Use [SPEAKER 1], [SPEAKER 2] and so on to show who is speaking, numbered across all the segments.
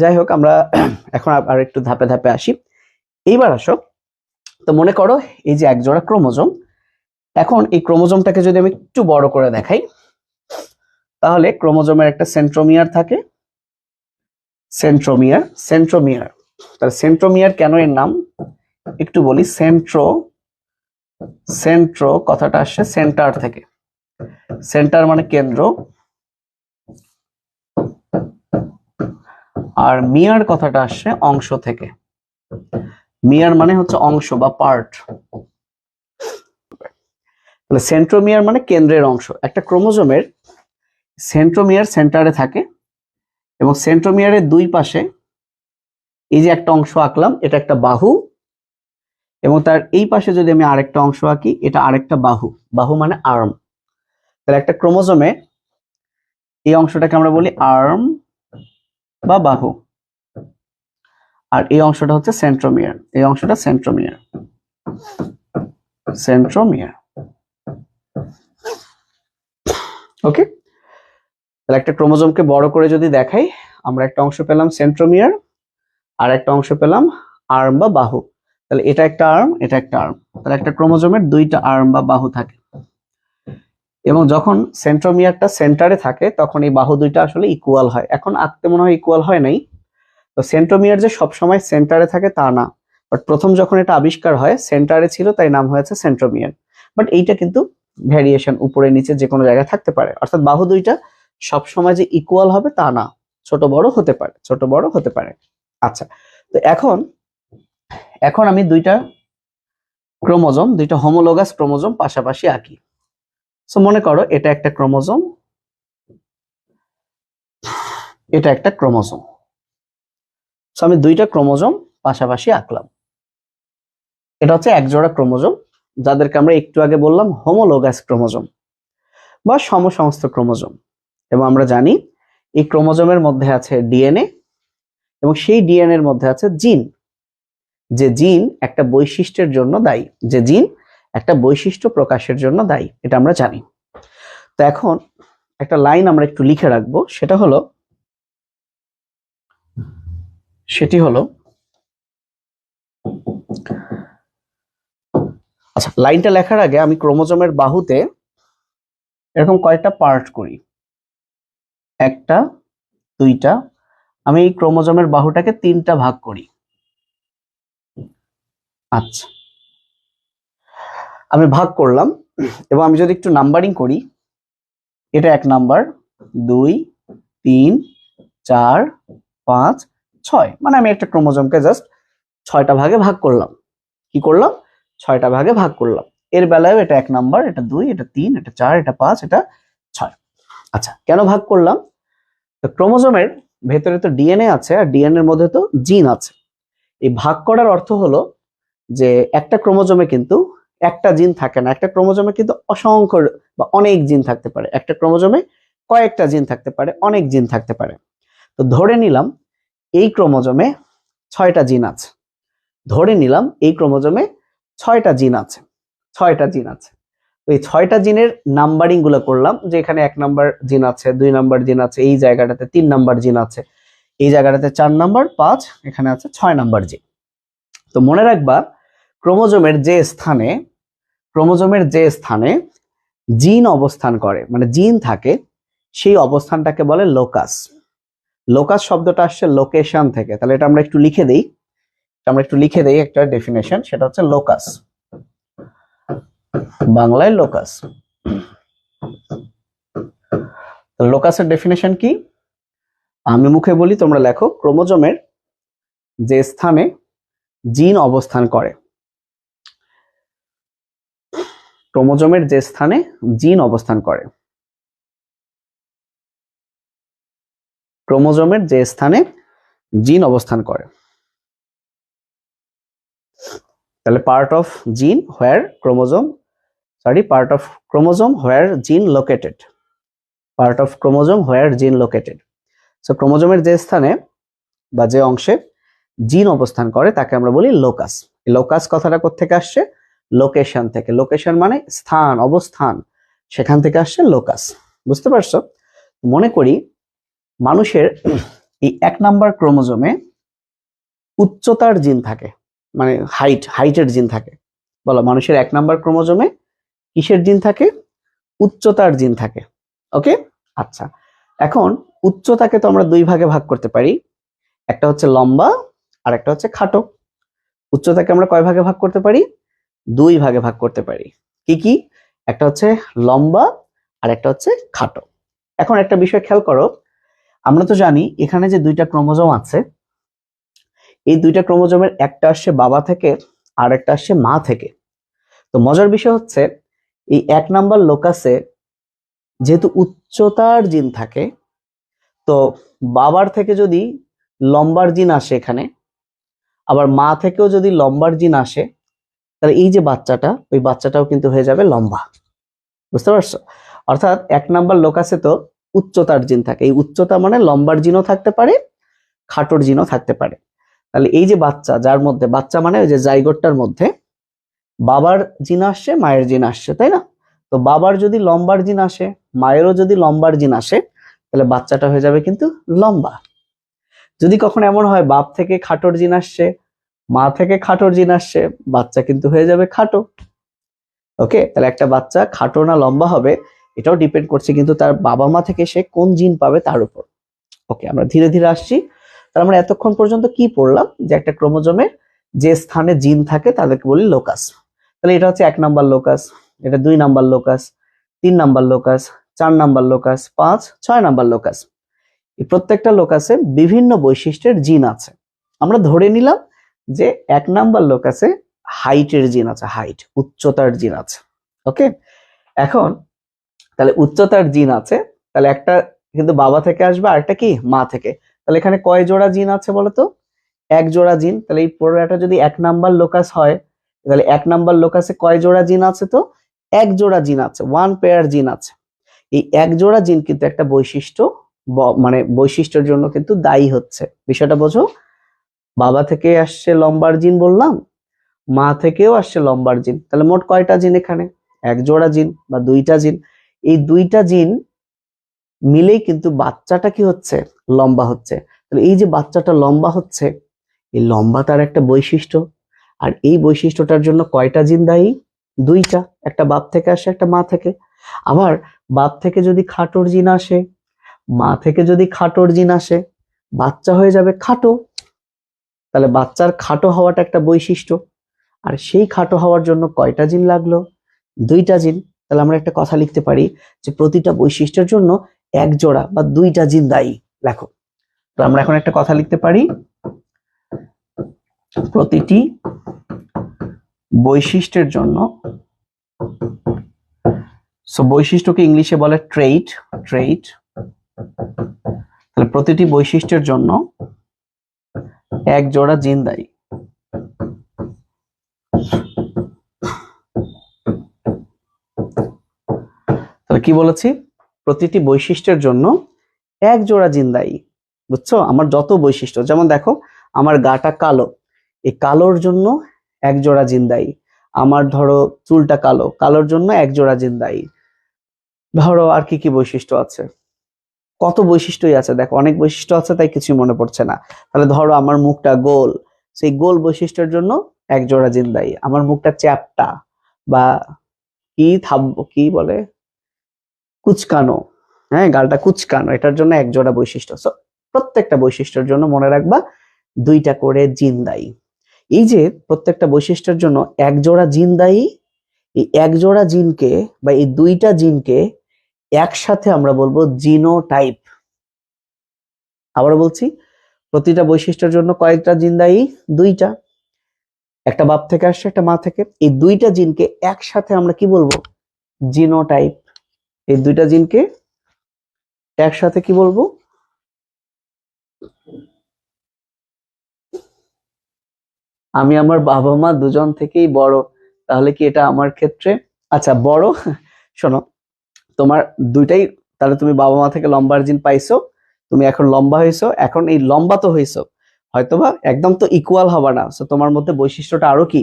[SPEAKER 1] যাই হোক আমরা এখন আর একটু ধাপে ধাপে আসি। এইবার আসো। তো মনে করো এই যে একজোড়া ক্রোমোজোম, এখন এই ক্রোমোজোমটাকে যদি আমি একটু বড় করে দেখাই, তাহলে ক্রোমোজোমের একটা সেন্ট্রোমিয়ার থাকে। Centromere centromere. তাহলে সেন্ট্রোমিয়ার কেন এর নাম? একটু বলি, সেন্ট্রো সেন্ট্রো কথাটা আসছে সেন্টার থেকে। সেন্টার মানে কেন্দ্র। আর মিয়ার কথাটা আসছে অংশ থেকে। মিয়ার মানে হচ্ছে অংশ বা পার্ট তাহলে সেন্ট্রোমিয়ার মানে কেন্দ্রের অংশ। একটা ক্রোমোজোমের সেন্ট্রোমিয়ার সেন্টারে থাকে এবং সেন্ট্রোমিয়ারের দুই পাশে এই যে একটা অংশ আঁকলাম, এটা একটা বাহু এবং তার এই পাশে যদি আমি আরেকটা অংশ আঁকি, এটা আরেকটা বাহু। বাহু মানে আর্ম তাহলে একটা ক্রোমোজোমে এই অংশটাকে আমরা বলি আর্ম বা বাহু। আর এই অংশটা হচ্ছে সেন্ট্রোমিয়ার এই অংশটা সেন্ট্রোমিয়ার সেন্ট্রোমিয়ার ওকে তাহলে একটা ক্রোমোজোমকে বড় করে যদি দেখাই, আমরা একটা অংশ পেলাম সেন্ট্রোমিয়ার আর একটা অংশ পেলাম আর্ম বা বাহু। তাহলে এটা একটা আর্ম এটা একটা আর্ম তাহলে একটা ক্রোমোজোমের দুইটা আর্ম বা বাহু থাকে। এবং যখন সেন্ট্রোমিয়ারটা সেন্টারে থাকে, তখন এই বাহু দুইটা আসলে ইকুয়াল হয়। এখন আঁকতে মনে হয় ইকুয়াল হয় নাই। তো সেন্ট্রোমিয়ার যে সবসময় সেন্টারে থাকে তা না। বাট প্রথম যখন এটা আবিষ্কার হয়, সেন্টারে ছিল, তাই নাম হয়েছে সেন্ট্রোমিয়ার। বাট এইটা কিন্তু ভ্যারিয়েশন উপরে নিচে যে কোনো জায়গায় থাকতে পারে। অর্থাৎ বাহু দুইটা সবসময় যে ইকুয়াল হবে তা না। ছোট বড় হতে পারে, ছোট বড় হতে পারে। আচ্ছা তো এখন এখন আমি দুইটা ক্রোমোজোম, দুইটা হোমোলোগাস ক্রোমোজোম পাশাপাশি আঁকি। সো মনে করো এটা একটা ক্রোমোজোম। এটা একটা ক্রোমোজোম। সো আমি দুইটা ক্রোমোজোম পাশাপাশি আঁকলাম। এটা হচ্ছে একজোড়া ক্রোমোজোম, যাদেরকে আমরা একটু আগে বললাম হোমোলোগাস ক্রোমোজোম বা সমসংস্থ ক্রোমোজোম। এবং আমরা জানি এই ক্রোমোজোমের মধ্যে আছে ডিএনএ এবং সেই ডিএনএ এর মধ্যে আছে জিন। যে জিন একটা বৈশিষ্ট্যের জন্য দায়ী। যে জিন একটা বৈশিষ্ট্য প্রকাশের জন্য দায়ী, এটা আমরা জানি। তো এখন একটা লাইন আমরা একটু লিখে রাখব, সেটা হলো, সেটি হলো আচ্ছা লাইনটা লেখার আগে আমি ক্রোমোজোমের বাহুতে এরকম কয়েকটা পার্ট করি। একটা, দুইটা, আমি এই ক্রোমোজোমের বাহুটাকে তিনটা ভাগ করি। আচ্ছা। আমি ভাগ করলাম, এবং আমি যদি একটু নাম্বারিং করি, এটা এক নাম্বার দুই, তিন, চার, পাঁচ, ছয়। মানে আমি একটা ক্রোমোজোমকে জাস্ট ছয়টা ভাগে ভাগ করলাম। কি করলাম? ছয়টা ভাগে ভাগ করলাম। এর বেলায় এটা এক নাম্বার এটা দুই, এটা তিন, এটা চার, এটা পাঁচ, এটা ছয়। আচ্ছা কেন ভাগ করলাম? তো ক্রোমোজোমের ভেতরে তো ডিএনএ আছে, আর ডিএনএ এর মধ্যে তো জিন আছে। এই ভাগ করার অর্থ হলো যে একটা ক্রোমোজোমে কিন্তু একটা জিন থাকে না, একটা ক্রোমোজোমে কিন্তু অসংখ্য বা অনেক জিন থাকতে পারে। একটা ক্রোমোজোমে কয়েকটা জিন থাকতে পারে, অনেক জিন থাকতে পারে। তো ধরে নিলাম এই ক্রোমোজোমে ছয়টা জিন আছে। ধরে নিলাম এই ক্রোমোজোমে ছয়টা জিন আছে, ছয়টা জিন আছে। তো এই ছয়টা জিনের নাম্বারিংগুলো করলাম, যে এখানে এক নাম্বার জিন আছে, দুই নাম্বার জিন আছে, এই জায়গাটাতে তিন নাম্বার জিন আছে, এই জায়গাটাতে চার নাম্বার, পাঁচ, এখানে আছে ছয় নাম্বার জিন। তো মনে রাখবা ক্রোমোজোমের যে স্থানে, ক্রোমোজোমের যে স্থানে জিন অবস্থান করে মানে জিন থাকে, সেই অবস্থানটাকে বলে লোকাস। লোকাস শব্দটা আসছে লোকেশন থেকে। তাহলে এটা আমরা একটু লিখে দেই। আমরা একটু লিখে দেই একটা ডেফিনেশন সেটা হচ্ছে লোকাস। বাংলায় লোকাস। লোকাসের ডেফিনেশন কি? আমি মুখে বলি, তোমরা লেখো, ক্রোমোজোমের যে স্থানে জিন অবস্থান করে। ক্রোমোজোমের যে স্থানে জিন অবস্থান করে। ক্রোমোজোমের যে স্থানে জিন অবস্থান করে। তাহলে part of gene where chromosome sorry part of chromosome where gene located part of chromosome where gene located so ক্রোমোজোমের যে স্থানে বা যে অংশে জিন অবস্থান করে, তাকে আমরা বলি লোকাস লোকাস কথাটা কোথেকে আসছে? লোকেশন থেকে। লোকেশন মানে স্থান, অবস্থান। সেখান থেকে আসছে লোকাস বুঝতে পারছ? মনে করি মানুষের এই এক নাম্বার ক্রোমোজোমে উচ্চতার জিন থাকে মানে হাইট হাইটের জিন থাকে। বলো, মানুষের এক নাম্বার ক্রোমোজোমে কিসের জিন থাকে? উচ্চতার জিন থাকে। ওকে? আচ্ছা এখন উচ্চতাকে তো আমরা দুই ভাগে ভাগ করতে পারি। একটা হচ্ছে লম্বা আর একটা হচ্ছে খাটো। উচ্চতাকে আমরা কয় ভাগে ভাগ করতে পারি? দুই ভাগে ভাগ করতে পারি। কি কি? একটা হচ্ছে লম্বা আর একটা হচ্ছে খাটো। এখন একটা বিষয় খেয়াল করো, আমরা তো জানি এখানে যে দুইটা ক্রোমোজোম আছে, এই দুইটা ক্রোমোজোমের একটা আসছে বাবা থেকে আর একটা আসছে মা থেকে। তো মজার বিষয় হচ্ছে, এই এক নাম্বার লোকাসে যেহেতু উচ্চতার জিন থাকে, তো বাবার থেকে যদি লম্বার জিন আসে এখানে, আবার মা থেকেও যদি লম্বার জিন আসে তাহলে এই যে বাচ্চাটা, ওই বাচ্চাটাও কিন্তু হয়ে যাবে লম্বা। বুঝতে পারছ? অর্থাৎ এক নাম্বার লোকাসে তো, উচ্চতার জিন থাকে। এই উচ্চতা মানে লম্বার জিনও থাকতে পারে, খাটোর জিনও থাকতে পারে। তাহলে এই যে বাচ্চা, যার মধ্যে, বাচ্চা মানে ওই যে জাইগোটটার মধ্যে, বাবার জিন আসছে মায়ের জিন আসছে তাই না? তো বাবার যদি লম্বার জিন আসে, মায়েরও যদি লম্বার জিন আসে, তাহলে বাচ্চাটা হয়ে যাবে কিন্তু লম্বা। যদি কখনো এমন হয়, বাপ থেকে খাটোর জিন আসছে মা থেকে খাটোর জিন আসছে, বাচ্চা কিন্তু হয়ে যাবে খাটো। ওকে তাহলে একটা বাচ্চা খাটো না লম্বা হবে, এটাও ডিপেন্ড করছে কিন্তু তার বাবা মা থেকে সে কোন জিন পাবে তার উপর। ওকে আমরা ধীরে ধীরে আসছি। তাহলে আমরা এতক্ষণ পর্যন্ত কি পড়লাম? যে একটা ক্রোমোজোমের যে স্থানে জিন থাকে তাদেরকে বলি লোকাস তাহলে এটা হচ্ছে এক নাম্বার লোকাস এটা দুই নাম্বার লোকাস তিন নাম্বার লোকাস চার নাম্বার লোকাস পাঁচ, ছয় নাম্বার লোকাস এই প্রত্যেকটা লোকাসে বিভিন্ন বৈশিষ্ট্যের জিন আছে। আমরা ধরে নিলাম যে এক নাম্বার লোক আছে হাইটের জিন আছে হাইট উচ্চতার জিন আছে ওকে এখন, তাহলে উচ্চতার জিন আছে, তাহলে একটা কিন্তু বাবা থেকে আসবে আর একটা কি? মা থেকে। তাহলে এখানে কয় জোড়া জিন আছে বলতো? এক জোড়া জিন তাহলে এই পুরোটা যদি এক নাম্বার লোকাস হয়, তাহলে এক নাম্বার লোকাসে কয় জোড়া জিন আছে তো? এক জোড়া জিন আছে ওয়ান পেয়ার জিন আছে। এই এক জোড়া জিন কিন্তু একটা বৈশিষ্ট্য মানে বৈশিষ্ট্যের জন্য কিন্তু দায়ী হচ্ছে। বিষয়টা বোঝো? বাবা থেকে আসছে লম্বার জিন বললাম, মা থেকেও আসছে লম্বার জিন তাহলে মোট কয়টা জিন এখানে? এক জোড়া জিন বা দুইটা জিন? এই দুইটা জিন মিলেই কিন্তু বাচ্চাটা কি হচ্ছে? লম্বা হচ্ছে। তাহলে এই যে বাচ্চাটা লম্বা হচ্ছে, এই লম্বা তার একটা বৈশিষ্ট্য। আর এই বৈশিষ্ট্যটার জন্য কয়টা জিন দায়ী? দুইটা। একটা বাপ থেকে আসে, একটা মা থেকে। আবার বাপ থেকে যদি খাটোর জিন আসে, মা থেকে যদি খাটোর জিন আসে, বাচ্চা হয়ে যাবে খাটো। তাহলে বাচ্চার খাটো হওয়াটা একটা বৈশিষ্ট্য। আর সেই খাটো হওয়ার জন্য কয়টা জিন লাগল? দুইটা জিন। তাহলে আমরা একটা কথা লিখতে পারি যে প্রতিটা বৈশিষ্ট্যের জন্য এক জোড়া বা দুইটা জিন দায়ী। লেখো তো আমরা এখন একটা কথা লিখতে পারি। প্রতিটি বৈশিষ্ট্যের জন্য সো বৈশিষ্ট্যকে ইংলিশে বলে ট্রেইট ট্রেইট তাহলে প্রতিটি বৈশিষ্ট্যের জন্য এক জোড়া জিন দায়ী তাহলে কি বলেছি? প্রতিটি বৈশিষ্ট্যের জন্য এক জোড়া জিন দায়ী বুঝছ? আমার যত বৈশিষ্ট্য, যেমন দেখো, আমার গাটা কালো, এই কালোর জন্য এক জোড়া জিন দায়ী আমার ধরো, চুলটা কালো, কালোর জন্য এক জোড়া জিন দায়ী ধরো, আর কি কি বৈশিষ্ট্য আছে? কত বৈশিষ্ট্যই আছে? দেখো অনেক বৈশিষ্ট্য আছে তাই কিছুই মনে পড়ছে না। তাহলে ধরো আমার মুখটা গোল। সেই গোল বৈশিষ্ট্যের জন্য এক জোড়া জিন দায়ী আমার মুখটা চ্যাপটা বা কি থাকব কি বলে? কুচকানো। হ্যাঁ গালটা কুচকানো। এটার জন্য এক জোড়া বৈশিষ্ট্য। So, প্রত্যেকটা বৈশিষ্ট্যের জন্য মনে রাখবা দুইটা করে জিন দায়ী এই যে প্রত্যেকটা বৈশিষ্ট্যের জন্য এক জোড়া জিন এই এক জোড়া জিনকে বা এই দুইটা জিনকে একসাথে আমরা বলব জিনোটাইপ। আবার বলছি, প্রতিটা বৈশিষ্ট্যের জন্য কয়েকটা জিন দায়ী, দুইটা। একটা বাপ থেকে আসছে, একটা মা থেকে। এই দুইটা জিনকে একসাথে আমরা কি বলব? জিনোটাইপ। এই দুইটা জিনকে একসাথে কি বলব? আমি আমার বাবা মা দুজন থেকেই বড়, তাহলে কি এটা আমার ক্ষেত্রে? আচ্ছা বড়? শোনো তোমার দুইটাই, তাহলে তুমি বাবা মা থেকে লম্বার জিন পাইছো, তুমি এখন লম্বা হয়েছো এখন এই লম্বা তো হয়েছো হয়তোবা একদম তো ইকুয়াল হবে না তো তোমার মধ্যে বৈশিষ্ট্যটা আরও কি?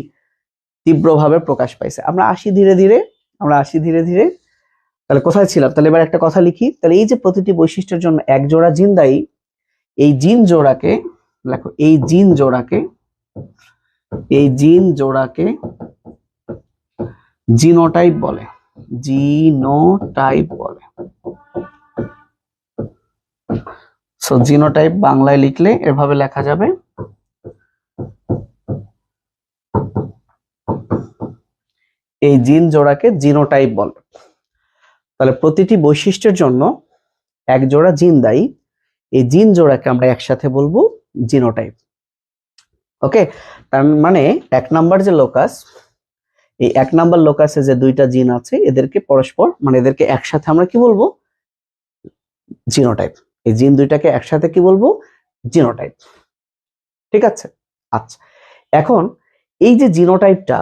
[SPEAKER 1] তীব্রভাবে প্রকাশ পাইছে। আমরা আসি ধীরে ধীরে, আমরা আসি ধীরে ধীরে। তাহলে কোথায় ছিলাম? তাহলে এবার একটা কথা লিখি। তাহলে এই যে প্রতিটি বৈশিষ্ট্যের জন্য এক জোড়া জিন দায়ী, এই জিন জোড়াকে, দেখো, এই জিন জোড়াকে, এই জিন জোড়াকে জিনোটাইপ বলে। জিনোটাইপ বলে। সো জিনোটাইপ বাংলায় লিখলে এভাবে লেখা যাবে। এই জিন জোড়াকে জিনোটাইপ বলে। তাহলে প্রতিটি বৈশিষ্ট্যের জন্য এক জোড়া জিন দায়ী। এই জিন জোড়াকে আমরা একসাথে বলব জিনোটাইপ ওকে তার মানে এক নাম্বার যে লোকাস এই এক নাম্বার লোকাসে যে দুইটা জিন আছে, এদেরকে পরস্পর মানে এদেরকে একসাথে আমরা কি বলব? জিনোটাইপ এই জিন দুইটাকে একসাথে কি বলব? জিনোটাইপ ঠিক আছে? আচ্ছা। এখন এই যে জিনোটাইপটা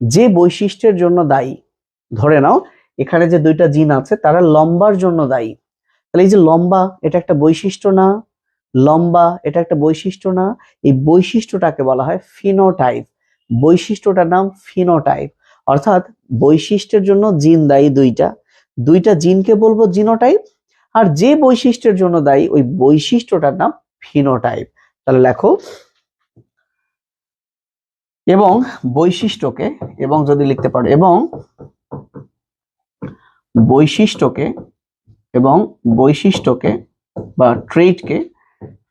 [SPEAKER 1] যে বৈশিষ্ট্যের জন্য দায়ী, ধরে নাও, এখানে যে দুইটা জিন আছে, তারা লম্বার জন্য দায়ী। তাহলে এই যে লম্বা, এটা একটা বৈশিষ্ট্য না? লম্বা, এটা একটা বৈশিষ্ট্য না? এই বৈশিষ্ট্যটাকে বলা হয় ফিনোটাইপ বৈশিষ্ট্যটার নাম ফিনোটাইপ। অর্থাৎ বৈশিষ্ট্যের জন্য জিন দায়ী দুইটা। দুইটা জিনকে বলব জিনোটাইপ, আর যে বৈশিষ্ট্যের জন্য দায়ী ওই বৈশিষ্ট্যটার নাম ফিনোটাইপ। তাহলে লেখো। এবং বৈশিষ্ট্যকে, এবং যদি লিখতে পারো, এবং বৈশিষ্ট্যকে এবং বৈশিষ্ট্যকে বা ট্রেটকে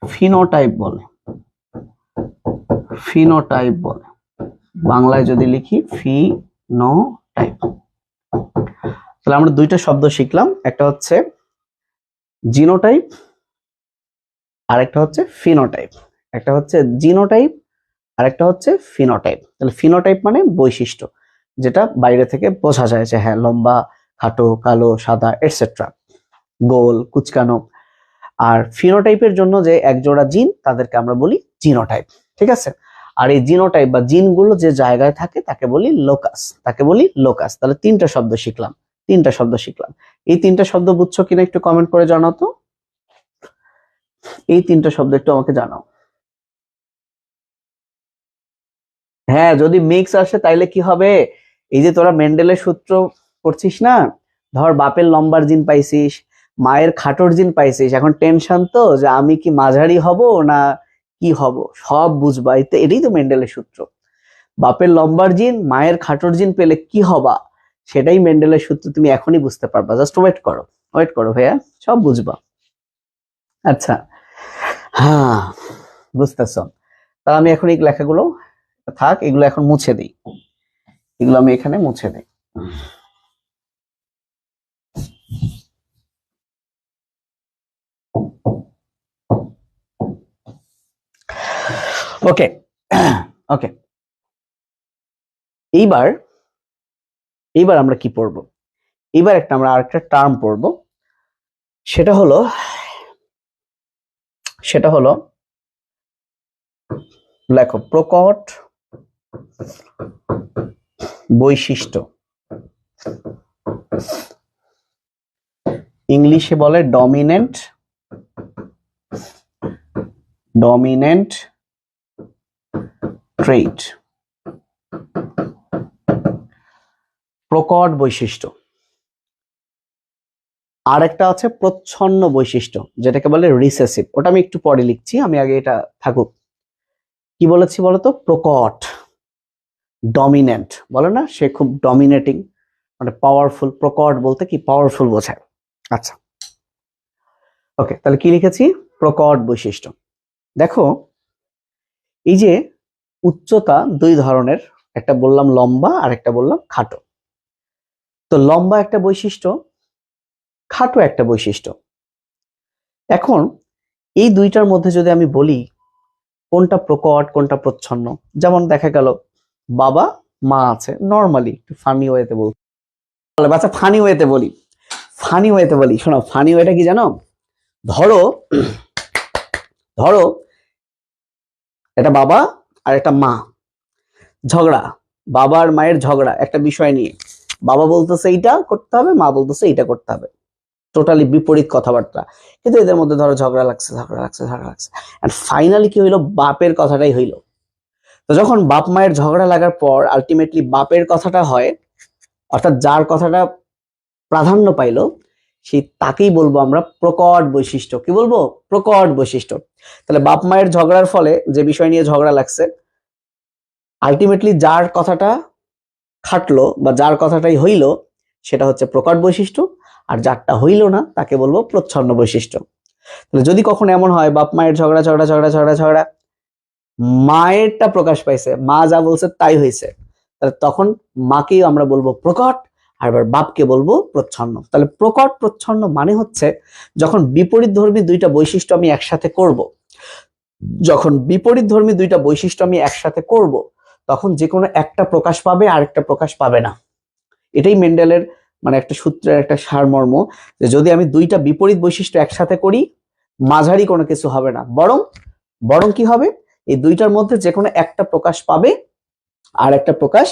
[SPEAKER 1] ফিনোটাইপ বলে। ফিনোটাইপ বলে। বাংলায় যদি লিখি ফিনোটাইপ তাহলে আমরা দুইটা শব্দ শিখলাম। একটা হচ্ছে জিনোটাইপ আর একটা হচ্ছে ফিনোটাইপ। একটা হচ্ছে জিনোটাইপ আর একটা হচ্ছে ফিনোটাইপ। তাহলে ফিনোটাইপ মানে বৈশিষ্ট্য, যেটা বাইরে থেকে বোঝা যায় যে হ্যাঁ লম্বা, খাটো, কালো, সাদা এটসেট্রা গোল, কুচকানো। আর ফিনোটাইপের জন্য যে একজোড়া জিন, তাদেরকে আমরা বলি জিনোটাইপ। ঠিক আছে? আর এই জিনোটাইপ বা জিনগুলো যে জায়গায় থাকে, তাকে বলি লোকাস। তাকে বলি লোকাস। তাহলে তিনটা শব্দ শিখলাম। তিনটা শব্দ শিখলাম। এই তিনটা শব্দ বুঝছ কিনা একটু কমেন্ট করে জানাও তো। এই তিনটা শব্দ একটু আমাকে জানাও। হ্যাঁ যদি মিক্স আসে তাইলে কি হবে? এই যে তোরা মেন্ডেলের সূত্র করছিস না? ধর বাপের লম্বার জিন পাইছিস, মায়ের খাটোর জিন পাইছিস। এখন টেনশন তো যে আমি কি মাঝারি হব না কি হব? সব বুঝবা। এতে এটাই তো মেন্ডেলের সূত্র। বাপের লম্বার জিন, মায়ের খাটোর জিন পেলে কি হবা? সেটাই মেন্ডেলের সূত্র। তুমি এখনই বুঝতে পারবা। জাস্ট ওয়েট করো। ওয়েট করো ভাইয়া। সব বুঝবা। আচ্ছা। হ্যাঁ বুঝতেছ। তাহলে আমি এখন এই লেখাগুলো, থাক, এগুলো এখন মুছে দিই। এগুলো আমি এখানে মুছে দিই। ওকে ওকে এইবার এইবার আমরা কি পড়ব? এইবার একটা আমরা আরেকটা টার্ম পড়ব। সেটা হলো সেটা হলো, লেখো, প্রকট বৈশিষ্ট্য। ইংলিশে বলে ডমিনেন্ট ডমিনেন্ট ট্রেট প্রকট বৈশিষ্ট্য। আর একটা আছে প্রচ্ছন্ন বৈশিষ্ট্য, যেটাকে বলে রিসেসিভ ওটা আমি একটু পরে লিখছি, আমি আগে এটা থাকুক। কি বলেছি বলতো? প্রকট ডমিনেন্ট বলে না? সে খুব ডমিনেটিং মানে পাওয়ারফুল প্রকট বলতে কি? পাওয়ারফুল বোঝায়। আচ্ছা। ওকে তাহলে কি লিখেছি? প্রকট বৈশিষ্ট্য। দেখো, এই যে উচ্চতা দুই ধরনের, একটা বললাম লম্বা আর একটা বললাম খাটো। তো লম্বা একটা বৈশিষ্ট্য, খাটো একটা বৈশিষ্ট্য। এখন এই দুইটার মধ্যে যদি আমি বলি, কোনটা প্রকট, কোনটা প্রচ্ছন্ন? যেমন দেখা গেল, বাবা, মা আছে নর্মালি একটু ফানি ওয়েতে বল বাচ্চা ফানি ওয়েতে বলি। ফানি ওয়েতে বলি, শোনো ফানি ওয়েটা কি জানো? ধরো ধরো একটা বাবা আর একটা মা। ঝগড়া, বাবার মায়ের ঝগড়া একটা বিষয় নিয়ে। বাবা বলতেছে এইটা করতে হবে, মা বলতেছে এইটা করতে হবে। টোটালি বিপরীত কথাবার্তা। কিন্তু এদের মধ্যে ধরো ঝগড়া লাগছে ঝগড়া লাগছে ঝগড়া লাগছে। অ্যান্ড ফাইনালি কি হইল? বাপের কথাটাই হইল। তো যখন বাপ মায়ের ঝগড়া লাগার পর আলটিমেটলি বাপের কথাটা হয়, অর্থাৎ যার কথাটা প্রাধান্য পাইলো সেই তাকেই বলব আমরা প্রকট বৈশিষ্ট্য। কি বলব? প্রকট বৈশিষ্ট্য। তাহলে বাপ মায়ের ঝগড়ার ফলে যে বিষয় নিয়ে ঝগড়া লাগছে আলটিমেটলি যার কথাটা খাটলো বা যার কথাটাই হইল, সেটা হচ্ছে প্রকট বৈশিষ্ট্য, আর যারটা হইল না, তাকে বলব প্রচ্ছন্ন বৈশিষ্ট্য। তাহলে যদি কখনো এমন হয়, বাপ মায়ের ঝগড়া ঝগড়া ঝগড়া ঝগড়া ঝগড়া, মায়েরটা প্রকাশ পাইছে, মা যা বলছে তাই হয়েছে তাহলে তখন মাকেই আমরা বলব প্রকট আর এবার বাপকে বলব প্রচ্ছন্ন। তাহলে প্রকট প্রচ্ছন্ন মানে হচ্ছে যখন বিপরীত ধর্মী দুইটা বৈশিষ্ট্য আমি একসাথে করব, যখন বিপরীত ধর্মী দুইটা বৈশিষ্ট্য আমি একসাথে করব, তখন যে কোনো একটা প্রকাশ পাবে আরেকটা প্রকাশ পাবে না। এটাই মেন্ডেলের মানে একটা সূত্রের একটা সারমর্ম যে যদি আমি দুইটা বিপরীত বৈশিষ্ট্য একসাথে করি, মাঝারি কোনো কিছু হবে না। বরং বরং কি হবে? এই দুইটার মধ্যে যে কোনো একটা প্রকাশ পাবে আর একটা প্রকাশ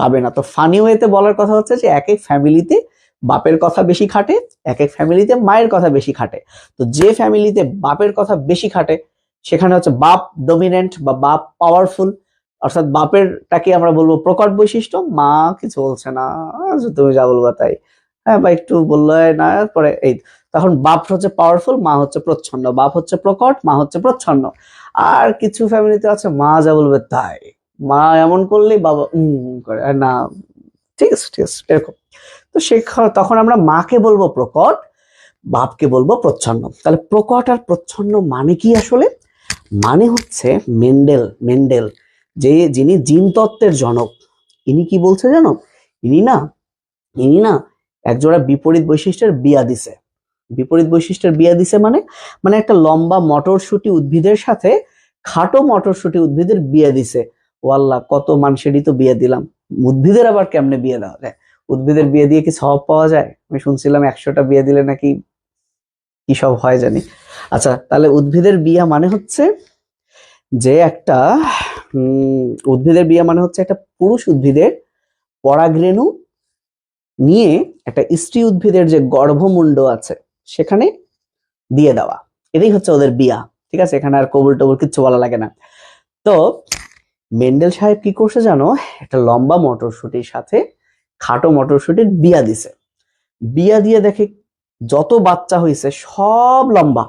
[SPEAKER 1] পাবে না। তো ফানি ওয়েতে বলার কথা হচ্ছে যে এক এক ফ্যামিলিতে বাপের কথা বেশি খাটে এক এক ফ্যামিলিতে মায়ের কথা বেশি খাটে। তো যে ফ্যামিলিতে বাপের কথা বেশি খাটে সেখানে হচ্ছে বাপ ডমিনেন্ট বা বাপ পাওয়ারফুল অর্থাৎ বাপেরটাকে আমরা বলব প্রকট বৈশিষ্ট্য মা কিছু বলছে না আচ্ছা, তুমি যা বলবা তাই। হ্যাঁ বা একটু বলল না পরে এই তখন বাপ হচ্ছে পাওয়ারফুল মা হচ্ছে প্রচ্ছন্ন। বাপ হচ্ছে প্রকট মা হচ্ছে প্রচ্ছন্ন। আর কিছু ফ্যামিলিতে আছে মা যা বলবে তাই। মা এমন করলেই বাবা উম করে। না, ঠিক আছে ঠিক আছে, এরকম। তো সেখানে তখন আমরা মাকে বলব প্রকট, বাপকে বলব প্রচ্ছন্ন। তাহলে প্রকট আর প্রচ্ছন্ন মানে কি আসলে? মানে হচ্ছে মেন্ডেল মেন্ডেল, যে যিনি জিনতত্ত্বের জনক। ইনি কি বলছে জানো? ইনি না ইনি না একজোড়া বিপরীত বৈশিষ্ট্যের বিয়া দিছে। বিপরীত বৈশিষ্ট্যের বিয়া দিছে মানে মানে একটা লম্বা মটরশুটি উদ্ভিদের সাথে খাটো মটরশুটি উদ্ভিদের বিয়া দিছে। ও আল্লাহ কত মানুষেরই তো বিয়ে দিলাম। উদ্ভিদের আবার কেমনে বিয়ে দেওয়া যায়? উদ্ভিদের বিয়ে দিয়ে কি সব পাওয়া যায়? আমি শুনছিলাম একশোটা বিয়ে দিলে নাকি কি সব হয় জানি। আচ্ছা তাহলে উদ্ভিদের বিয়া মানে হচ্ছে যে একটা উদ্ভিদের বিয়া মানে হচ্ছে একটা পুরুষ উদ্ভিদের পরাগরেণু নিয়ে একটা স্ত্রী উদ্ভিদের যে গর্ভমুণ্ড আছে, সেখানে দিয়ে দেওয়া। এটাই হচ্ছে ওদের বিয়া, ঠিক আছে? এখানে আর কবুল টবুল কিচ্ছু বলা লাগে না। তো মেন্ডেল সাহেব কি করছে জানো? একটা লম্বা মটরশুটির সাথে খাটো মটরশুটির বিয়া দিছে। বিয়া দিয়ে দেখে যত বাচ্চা হয়েছে সব লম্বা।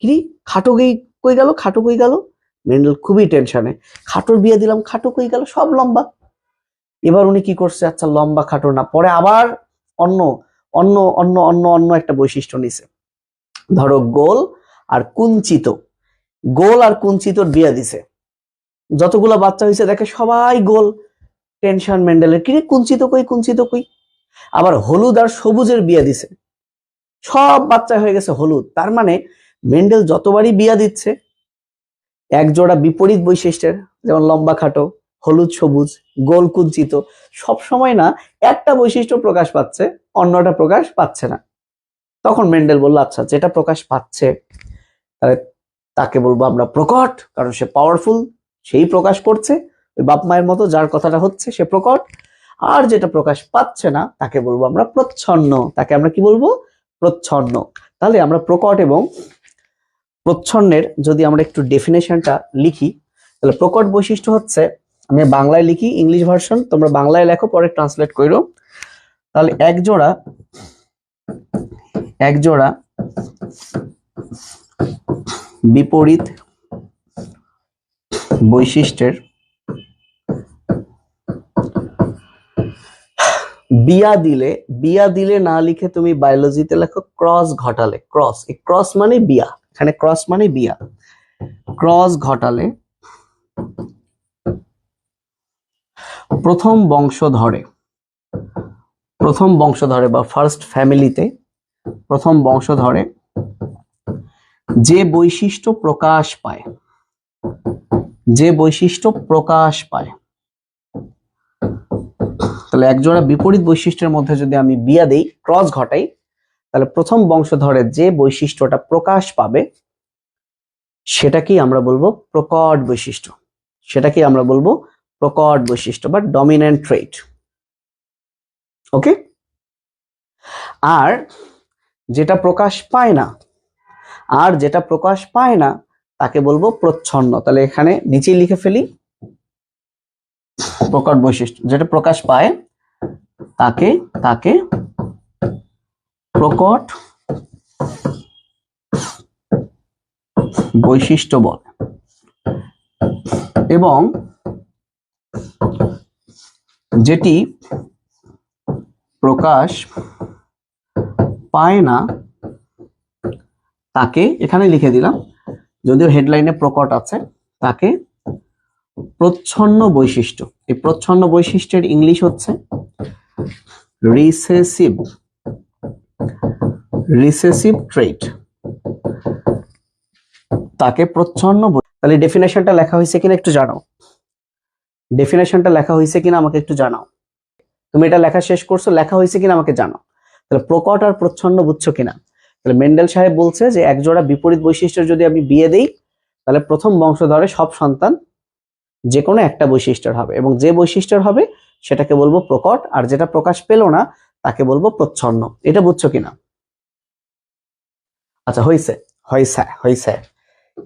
[SPEAKER 1] কি? খাটো গই কই গেল? খাটো কই গেল? মেন্ডেল খুবই টেনশনে। খাটোর বিয়া দিলাম, খাটো কই গেল? সব লম্বা। এবার উনি কি করছে? আচ্ছা লম্বা খাটো না। পরে আবার অন্য অন্য অন্য অন্য অন্য একটা বৈশিষ্ট্য নিছে। ধরো গোল আর কুঞ্চিত। গোল আর কুঞ্চিতর বিয়া দিছে। যতগুলা বাচ্চা হয়েছে, দেখে সবাই গোল। টেনশন মেন্ডেলের কিরে কুঞ্চিত কই কুঞ্চিত কই? আবার হলুদ আর সবুজের বিয়া দিছে। সব বাচ্চা হয়ে গেছে হলুদ। তার মানে মেন্ডেল যতবারই বিয়া দিচ্ছে এক জোড়া বিপরীত বৈশিষ্ট্যের, যেমন লম্বা খাটো, হলুদ সবুজ, গোল কুঞ্চিত সব সময় না একটা বৈশিষ্ট্য প্রকাশ পাচ্ছে, অন্যটা প্রকাশ পাচ্ছে না। তখন মেন্ডেল বলল আচ্ছা যেটা প্রকাশ পাচ্ছে তাকে বলব আমরা প্রকট, কারণ সে পাওয়ারফুল সেই প্রকাশ করছে ওই বাপ মায়ের মতো যার কথাটা হচ্ছে সে প্রকট। আর যেটা প্রকাশ পাচ্ছে না, তাকে বলব আমরা প্রচ্ছন্ন। তাকে আমরা কি বলব? প্রচ্ছন্ন। তাহলে আমরা প্রকট এবং প্রচ্ছন্নের যদি আমরা একটু ডেফিনেশনটা লিখি, তাহলে প্রকট বৈশিষ্ট্য হচ্ছে, আমি বাংলায় লিখি ইংলিশ ভার্সন তোমরা বাংলায় লেখো, পরে ট্রান্সলেট করো তাহলে এক জোড়া এক জোড়া বিপরীত বৈশিষ্ট্যের বিয়া দিলে বিয়া দিলে না লিখে তুমি বায়োলজিতে লেখো ক্রস ঘটালে ক্রস এই ক্রস মানে বিয়া, এখানে ক্রস মানে বিয়া ক্রস ঘটালে প্রথম বংশ ধরে প্রথম বংশ ধরে বা ফার্স্ট ফ্যামিলিতে প্রথম বংশ ধরে যে বৈশিষ্ট্য প্রকাশ পায় যে বৈশিষ্ট্য প্রকাশ পায়। তাহলে একজোড়া বিপরীত বৈশিষ্ট্যের মধ্যে যদি আমি বিয়া দেই, ক্রস ঘটাই, তাহলে প্রথম বংশধরের যে বৈশিষ্ট্যটা প্রকাশ পাবে, সেটাকেই আমরা বলব প্রকট বৈশিষ্ট্য। সেটাকেই আমরা বলব প্রকট বৈশিষ্ট্য বা ডমিন্যান্ট ট্রেট ওকে আর যেটা প্রকাশ পায় না, আর যেটা প্রকাশ পায় না তাকে বলব প্রচ্ছন্ন। তাহলে এখানে নিচেই লিখে ফেলি। প্রকট বৈশিষ্ট্য, যেটা প্রকাশ পায়, তাকে তাকে প্রকট বৈশিষ্ট্য বলে। এবং যেটি প্রকাশ পায় না, তাকে এখানে লিখে দিলাম। যদিও হেডলাইনে প্রকট আছে, তাকে প্রচ্ছন্ন বৈশিষ্ট্য, এই প্রচ্ছন্ন বৈশিষ্ট্যের ইংলিশ হচ্ছে রিসেসিভ রিসেসিভ ট্রেট তাকে প্রচ্ছন্ন তাহলে ডেফিনেশনটা লেখা হয়েছে কিনা একটু জানাও। ডেফিনেশনটা লেখা হয়েছে কিনা আমাকে একটু জানাও। তুমি এটা লেখা শেষ করছ, লেখা হয়েছে কিনা আমাকে জানাও। তাহলে প্রকট আর প্রচ্ছন্ন বুঝছ কিনা? তাহলে মেন্ডেল সাহেব বলছে যে একজোড়া বিপরীত বৈশিষ্ট্য যদি আমি বিয়ে দেই, তাহলে প্রথম বংশধরে সব সন্তান যে কোনো একটা বৈশিষ্ট্যের হবে এবং যে বৈশিষ্ট্যের হবে সেটাকে বলব প্রকট, আর যেটা প্রকাশ পেল না, তাকে বলব প্রচ্ছন্ন। এটা বুঝছ কিনা? আচ্ছা হয়েছে হয়েছে হয়েছে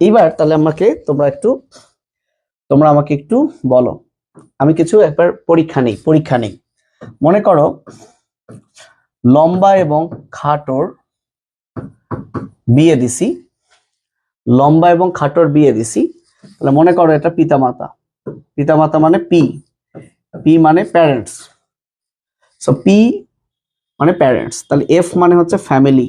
[SPEAKER 1] এইবার তাহলে আমাকে তোমরা একটু, তোমরা আমাকে একটু বলো। আমি কিছু একবার পরীক্ষা নেই পরীক্ষা নেই। মনে করো লম্বা এবং খাটোর বিয়ে দিছি, লম্বা এবং খাটোর বিয়ে দিছি। তাহলে মনে করো এটা পিতামাতা। পিতামাতা মানে পি। পি মানে প্যারেন্টস সো পি মানে প্যারেন্টস তাহলে এফ মানে হচ্ছে ফ্যামিলি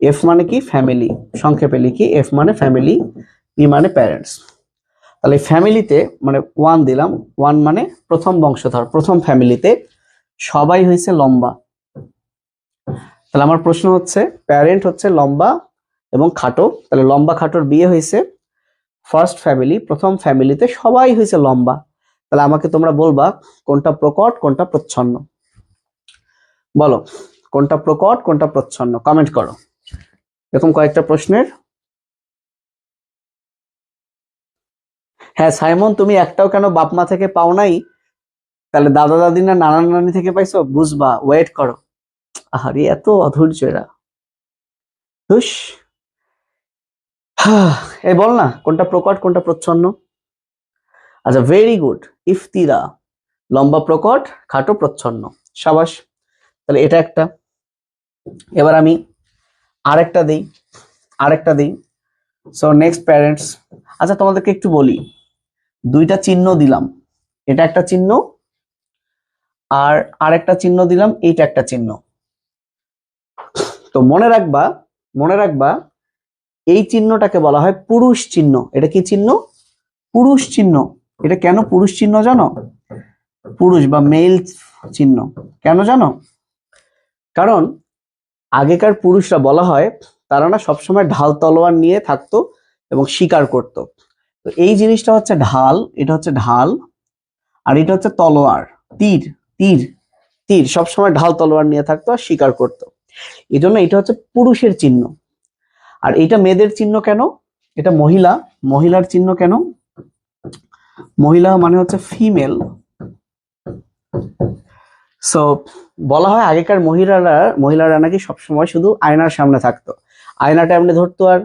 [SPEAKER 1] এফ মানে কি? ফ্যামিলি সংক্ষেপে লিখি এফ মানে ফ্যামিলি পি মানে প্যারেন্টস তাহলে ফ্যামিলিতে মানে ওয়ান দিলাম। ওয়ান মানে প্রথম বংশধর, প্রথম ফ্যামিলিতে সবাই হয়েছে লম্বা। তাহলে আমার প্রশ্ন হচ্ছে প্যারেন্ট হচ্ছে লম্বা এবং খাটো। তাহলে লম্বা খাটোর বিয়ে হয়েছে। ফার্স্ট ফ্যামিলি প্রথম ফ্যামিলিতে সবাই হয়েছে লম্বা। তাহলে আমাকে তোমরা বলবা, কোনটা প্রকট, কোনটা প্রচ্ছন্ন? বলো, কোনটা প্রকট, কোনটা প্রচ্ছন্ন? কমেন্ট করো। এরকম কয়েকটা প্রশ্নের। হ্যাঁ সাইমন, তুমি একটাও কেন বাপ মা থেকে পাও নাই? তাহলে দাদা দাদি না নানা নানি থেকে পাইছো? বুঝবা ওয়েট করো। আহারে, এত অধৈর্য এরা। হুস এই বল না, কোনটা প্রকট, কোনটা প্রচ্ছন্ন? আচ্ছা ভেরি গুড ইফতিরা। লম্বা প্রকট, খাটো প্রচ্ছন্ন। সাবাস। তাহলে এটা একটা। এবার আমি আরেকটা দিই আরেকটা দিই। সো নেক্সট প্যারেন্টস আচ্ছা তোমাদেরকে একটু বলি। দুইটা চিহ্ন দিলাম। এটা একটা চিহ্ন, আর আরেকটা চিহ্ন দিলাম, এইটা একটা চিহ্ন। তো মনে রাখবা মনে রাখবা, এই চিহ্নটাকে বলা হয় পুরুষ চিহ্ন। এটা কি চিহ্ন? পুরুষ চিহ্ন। এটা কেন পুরুষ চিহ্ন জানো? পুরুষ বা মেল চিহ্ন। কেন জানো? কারণ আগেকার পুরুষরা বলা হয় তারা না সবসময় ঢাল তলোয়ার নিয়ে থাকতো এবং শিকার করত। তো এই জিনিসটা হচ্ছে ঢাল, এটা হচ্ছে ঢাল, আর এটা হচ্ছে তলোয়ার, তীর তীর তীর। সবসময় ঢাল তলোয়ার নিয়ে থাকতো আর শিকার করতো। এই জন্য এটা হচ্ছে পুরুষের চিহ্ন। আর এটা মেয়েদের চিহ্ন কেন? এটা মহিলা, মহিলার চিহ্ন কেন? মহিলা মানে হচ্ছে ফিমেল সো বলা হয় আগেকার মহিলারা মহিলারা নাকি সবসময় শুধু আয়নার সামনে থাকতো। আয়নাটা এমনি ধরতো আর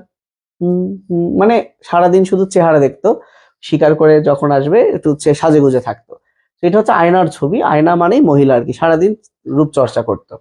[SPEAKER 1] মানে সারাদিন শুধু চেহারা দেখতো। শিকার করে যখন আসবে, একটু সাজে গুজে থাকতো। এটা হচ্ছে আয়নার ছবি। আয়না মানেই মহিলা আর কি, সারাদিন রূপচর্চা করতো।